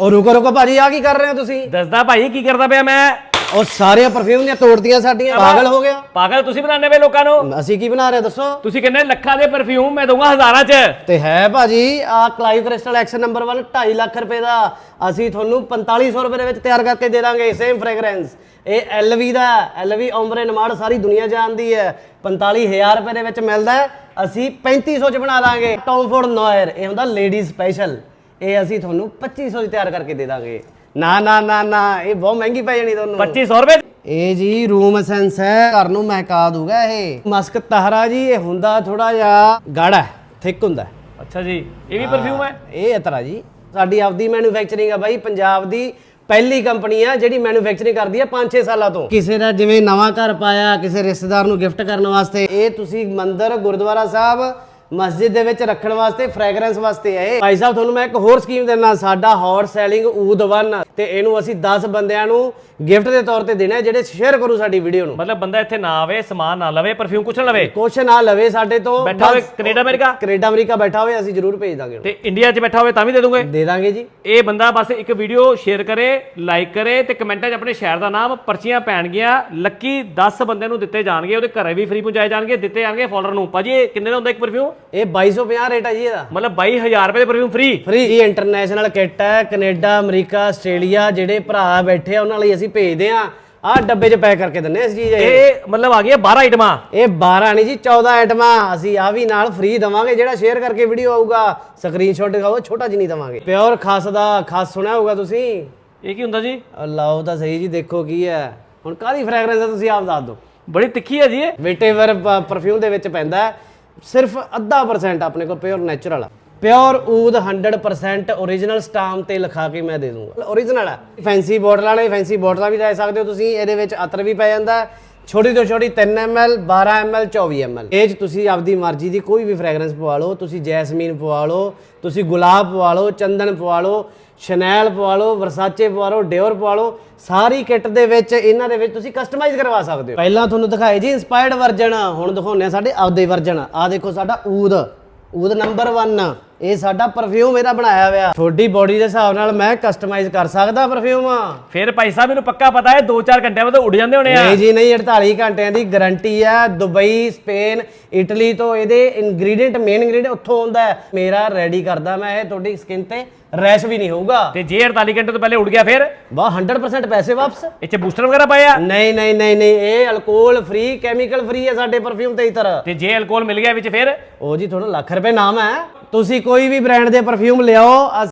ਉਹ ਰੁਕੋ ਰੁਕੋ ਭਾਜੀ ਆ ਕੀ ਕਰ ਰਹੇ ਹੋ ਤੁਸੀਂ? ਦੱਸਦਾ ਭਾਈ ਕੀ ਕਰਦਾ ਪਿਆ ਮੈਂ? ਉਹ ਸਾਰੇ ਪਰਫਿਊਮ ਦੀਆਂ ਤੋੜਦੀਆਂ ਸਾਡੀਆਂ ਪਾਗਲ ਹੋ ਗਿਆ। ਪਾਗਲ ਤੁਸੀਂ ਬਣਾਉਂਦੇ ਵੇ ਲੋਕਾਂ ਨੂੰ? ਅਸੀਂ ਕੀ ਬਣਾ ਰਹੇ ਦੱਸੋ? ਤੁਸੀਂ ਕਹਿੰਦੇ ਲੱਖਾਂ ਦੇ ਪਰਫਿਊਮ ਮੈਂ ਦਊਂਗਾ ਹਜ਼ਾਰਾਂ 'ਚ। ਤੇ ਹੈ ਭਾਜੀ ਆ Clive crystal action number 1 2.5 lakh ਰੁਪਏ ਦਾ। ਅਸੀਂ ਤੁਹਾਨੂੰ 4500 ਰੁਪਏ ਦੇ ਵਿੱਚ ਤਿਆਰ ਕਰਕੇ ਦੇ ਦਾਂਗੇ ਸੇਮ ਫ੍ਰੈਗਰੈਂਸ ਇਹ ਐਲਵੀ ਦਾ ਐਲਵੀ ਓਮਬਰੇ ਨਮਾੜ ਸਾਰੀ ਦੁਨੀਆ ਜਾਣਦੀ ਹੈ। 45000 ਰੁਪਏ ਦੇ ਵਿੱਚ ਮਿਲਦਾ ਅਸੀਂ 3500 ਚ ਬਣਾ ਦਾਂਗੇ। ਟੌਮਫੋਰਡ ਨੋਇਰ ਇਹ ਹੁੰਦਾ ਲੇਡੀ ਸਪੈਸ਼ਲ ਇਹ ਅਸੀਂ ਤੁਹਾਨੂੰ 2500 ਚ ਤਿਆਰ ਕਰਕੇ ਦੇ ਦਾਂਗੇ। ਨਾ ਨਾ ਨਾ ਨਾ ਇਹ ਬਹੁਤ ਮਹਿੰਗੀ ਪੈ ਜਾਣੀ ਤੁਹਾਨੂੰ। 2500 ਰੁਪਏ ਇਹ ਜੀ ਰੂਮ ਅਸੈਂਸ ਹੈ ਘਰ ਨੂੰ ਮਹਿਕਾ ਦੂਗਾ ਇਹ। ਮਸਕ ਤਹਰਾ ਜੀ ਇਹ ਹੁੰਦਾ ਥੋੜਾ ਜਿਹਾ ਗਾੜਾ ਥਿਕ ਹੁੰਦਾ ਹੈ। ਅੱਛਾ ਜੀ ਇਹ ਵੀ ਪਰਫਿਊਮ ਹੈ? ਇਹ ਇਤਰਾ ਜੀ। ਸਾਡੀ ਆਪਦੀ ਮੈਨੂਫੈਕਚਰਿੰਗ ਆ ਬਾਈ ਪੰਜਾਬ ਦੀ ਪਹਿਲੀ ਕੰਪਨੀ ਆ ਜਿਹੜੀ ਮੈਨੂਫੈਕਚਰਿੰਗ ਕਰਦੀ ਆ 5-6 ਸਾਲਾਂ ਤੋਂ। ਕਿਸੇ ਦਾ ਜਿਵੇਂ ਨਵਾਂ ਘਰ ਪਾਇਆ ਕਿਸੇ ਰਿਸ਼ਤੇਦਾਰ ਨੂੰ ਗਿਫਟ ਕਰਨ ਵਾਸਤੇ। ਇਹ ਤੁਸੀਂ ਮੰਦਿਰ ਗੁਰਦੁਆਰਾ ਸਾਹਿਬ ਮਸਜਿਦ ਦੇ ਵਿੱਚ ਰੱਖਣ ਵਾਸਤੇ ਫ੍ਰੈਗਰੈਂਸ ਵਾਸਤੇ ਇਹ ਭਾਈ ਸਾਹਿਬ ਤੁਹਾਨੂੰ ਮੈਂ ਇੱਕ ਹੋਰ ਸਕੀਮ ਦੇਣਾ ਸਾਡਾ ਹੌਟ ਸੈਲਿੰਗ ਊਦ 1 ਤੇ ਇਹਨੂੰ ਅਸੀਂ 10 ਬੰਦਿਆਂ ਨੂੰ ਗਿਫਟ ਦੇ ਤੌਰ ਤੇ ਦੇਣਾ ਹੈ, ਜਿਹੜੇ ਸ਼ੇਅਰ ਕਰੂ ਸਾਡੀ ਵੀਡੀਓ ਨੂੰ। ਮਤਲਬ ਬੰਦਾ ਇੱਥੇ ਨਾ ਆਵੇ ਸਮਾਨ ਨਾ ਲਵੇ ਪਰਫਿਊਮ ਕੁਛ ਨਾ ਲਵੇ। ਕੁਛ ਨਾ ਲਵੇ ਸਾਡੇ ਤੋਂ ਬੈਠਾ ਹੋਵੇ ਕੈਨੇਡਾ ਅਮਰੀਕਾ? ਕੈਨੇਡਾ ਅਮਰੀਕਾ ਬੈਠਾ ਹੋਵੇ ਅਸੀਂ ਜ਼ਰੂਰ ਭੇਜ ਦਾਂਗੇ ਤੇ ਇੰਡੀਆ 'ਚ ਬੈਠਾ ਹੋਵੇ ਤਾਂ ਵੀ ਦੇ ਦੂੰਗੇ? ਦੇ ਦਾਂਗੇ ਜੀ। ਇਹ ਬੰਦਾ ਬਸ ਇੱਕ ਵੀਡੀਓ ਸ਼ੇਅਰ ਕਰੇ ਲਾਈਕ ਕਰੇ ਤੇ ਕਮੈਂਟਾਂ 'ਚ ਆਪਣੇ ਸ਼ਹਿਰ ਦਾ ਨਾਮ ਪਰਚੀਆਂ ਪੈਣਗੀਆਂ ਲੱਕੀ 10 ਬੰਦਿਆਂ ਨੂੰ ਦਿੱਤੇ ਜਾਣਗੇ ਉਹਦੇ ਘਰੇ ਵੀ ਫ੍ਰੀ ਪਹੁੰਚਾਏ ਜਾਣਗੇ ਦਿੱਤੇ ਜਾਣਗੇ ਫੋਲੋਅਰ ਨੂੰ। ਭਾਜੀ ਕਿੰਨੇ ਦਾ ਹੁੰਦਾ ਇੱਕ ਪਰਫਿਊਮ ਇਹ 2250 ਰੇਟ ਹੈ ਜੀ ਇਹਦਾ। ਮਤਲਬ 22000 ਰੁਪਏ ਦੇ ਪਰਫਿਊਮ ਫ੍ਰੀ ਫ੍ਰੀ ਜੀ ਇੰਟਰਨੈਸ਼ਨਲ ਕਿੱਟ ਹੈ ਕੈਨੇਡਾ ਅਮਰੀਕਾ ਆਸਟ੍ਰੇਲੀਆ ਜਿਹੜੇ ਭਰਾ ਬੈਠੇ ਆ ਉਹਨਾਂ ਲਈ ਅਸੀਂ ਭੇਜਦੇ ਆ। ਆਹ ਡੱਬੇ 'ਚ ਪੈਕ ਕਰਕੇ ਦਿੰਨੇ ਆ ਇਸ ਚੀਜ਼ ਇਹ ਇਹ ਮਤਲਬ ਆ ਗਈਆਂ 12 ਆਈਟਮਾਂ ਇਹ 12 ਨਹੀਂ ਜੀ 14 ਆਈਟਮਾਂ ਅਸੀਂ ਆ ਵੀ ਨਾਲ ਫ੍ਰੀ ਦਵਾਂਗੇ ਜਿਹੜਾ ਸ਼ੇਅਰ ਕਰਕੇ ਵੀਡੀਓ ਆਊਗਾ। ਸਕਰੀਨਸ਼ਾਟ ਦਿਖਾਓ ਛੋਟਾ ਜਿਹਾ ਨਹੀਂ ਦਵਾਂਗੇ। ਪਿਓਰ ਖਾਸ ਦਾ ਖਾਸ ਸੁਣਿਆ ਹੋਊਗਾ ਤੁਸੀਂ? ਇਹ ਕੀ ਹੁੰਦਾ ਜੀ? ਲਾਓ ਤਾਂ ਸਹੀ ਜੀ ਦੇਖੋ ਕੀ ਹੈ। ਹੁਣ ਕਾਹਦੀ ਫ੍ਰੈਗਰੈਂਸ ਹੈ ਤੁਸੀਂ ਆਪ ਦੱਸ ਦਿਓ। ਬੜੀ ਤਿੱਖੀ ਹੈ ਜੀ ਇਹ। ਵੇਟੇਵਰ ਪਰਫਿਊਮ ਦੇ ਵਿੱਚ ਪੈਂਦਾ ਹੈ, ਸਿਰਫ ਅੱਧਾ ਪਰਸੈਂਟ ਆਪਣੇ ਕੋਲ ਪਿਓਰ ਨੈਚੁਰਲ ਆ। ਪਿਓਰ ਊਦ 100% origignal ਸਟਾਮ ਤੇ ਲਿਖਾ ਕੇ ਮੈਂ ਦੇ ਦੂੰਗਾ। Origignal ਆ। ਫੈਂਸੀ ਬੋਟਲਾਂ ਵਾਲੇ ਫੈਂਸੀ ਬੋਟਲਾਂ ਵੀ ਲੈ ਸਕਦੇ ਹੋ ਤੁਸੀਂ, ਇਹਦੇ ਵਿੱਚ ਅਤਰ ਵੀ ਪੈ ਜਾਂਦਾ ਛੋਟੀ ਤੋਂ ਛੋਟੀ 3 ml 12 ml 24 ml ਇਹ 'ਚ ਤੁਸੀਂ ਆਪਦੀ ਮਰਜ਼ੀ ਦੀ ਕੋਈ ਵੀ ਫ੍ਰੈਗਰੈਂਸ ਪਵਾ ਲਓ, ਤੁਸੀਂ ਜੈਸਮੀਨ ਪਵਾ ਲਓ, ਤੁਸੀਂ ਗੁਲਾਬ ਪਵਾ ਲਓ, ਚੰਦਨ ਪਵਾ ਲਓ ਸ਼ਨੈਲ ਪਵਾ ਲਓ ਵਰਸਾਚੇ ਪਵਾ ਲਓ ਡਿਓਰ ਪਵਾ ਲਓ ਸਾਰੀ ਕਿੱਟ ਦੇ ਵਿੱਚ ਇਹਨਾਂ ਦੇ ਵਿੱਚ ਤੁਸੀਂ ਕਸਟਮਾਈਜ਼ ਕਰਵਾ ਸਕਦੇ ਹੋ। ਪਹਿਲਾਂ ਤੁਹਾਨੂੰ ਦਿਖਾਏ ਜੀ ਇਨਸਪਾਇਰਡ ਵਰਜਨ ਹੁਣ ਦਿਖਾਉਂਦੇ ਆ ਸਾਡੇ ਆਪਦੇ ਵਰਜਨ ਆ ਦੇਖੋ ਸਾਡਾ ਊਦ ਊਦ ਨੰਬਰ 1 ਇਹ ਸਾਡਾ ਪਰਫਿਊਮ ਇਹਦਾ ਬਣਾਇਆ ਹੋਇਆ। ਤੁਹਾਡੀ ਬੋਡੀ ਦੇ ਹਿਸਾਬ ਨਾਲ ਮੈਂ ਕਸਟਮਾਈਜ਼ ਕਰ ਸਕਦਾ ਪਰਫਿਊਮ ਫਿਰ ਭਾਈ ਸਾਹਿਬ ਮੈਨੂੰ ਪੱਕਾ ਪਤਾ ਹੈ 2-4 ਘੰਟਿਆਂ ਬਾਅਦ ਉੱਡ ਜਾਂਦੇ ਹੋਣੇ ਆ। ਨਹੀਂ ਜੀ ਨਹੀਂ 48 ਘੰਟਿਆਂ ਦੀ ਗਾਰੰਟੀ ਹੈ ਦੁਬਈ ਸਪੇਨ ਇਟਲੀ ਤੋਂ ਇਹਦੇ ਇੰਗਰੀਡੀਐਂਟ ਮੇਨ ਇੰਗਰੀਡੀਐਂਟ ਉੱਥੋਂ ਆਉਂਦਾ ਹੈ। ਮੇਰਾ ਰੈਡੀ ਕਰਦਾ ਮੈਂ ਇਹ ਤੁਹਾਡੀ ਸਕਿਨ ਤੇ ਰੈਸ਼ ਵੀ ਨਹੀਂ ਹੋਊਗਾ। ਤੇ ਜੇ 48 ਘੰਟੇ ਤੋਂ ਪਹਿਲੇ ਉੱਡ ਗਿਆ ਫਿਰ? ਵਾਹ 100% ਪੈਸੇ ਵਾਪਸ। ਇੱਥੇ ਬੂਸਟਰ ਵਗੈਰਾ ਪਾਇਆ? ਨਹੀਂ ਨਹੀਂ ਨਹੀਂ ਨਹੀਂ ਇਹ ਅਲਕੋਹਲ ਫ੍ਰੀ ਕੈਮੀਕਲ ਫ੍ਰੀ ਹੈ ਸਾਡੇ ਪਰਫਿਊਮ ਤੇ ਇਤਰ ਤੇ। ਜੇ ਅਲਕੋਹਲ ਮਿਲ ਗਿਆ ਵਿੱਚ ਫਿਰ? ਉਹ ਜੀ ਥੋੜਾ ਲੱਖ ਰੁਪਏ ਨਾਮ ਹੈ। ਤੁਸੀਂ ਕੋਈ ਵੀ ਬ੍ਰਾਂਡ ਦੇ ਪਰਫਿਊਮ ਲਿਆਓ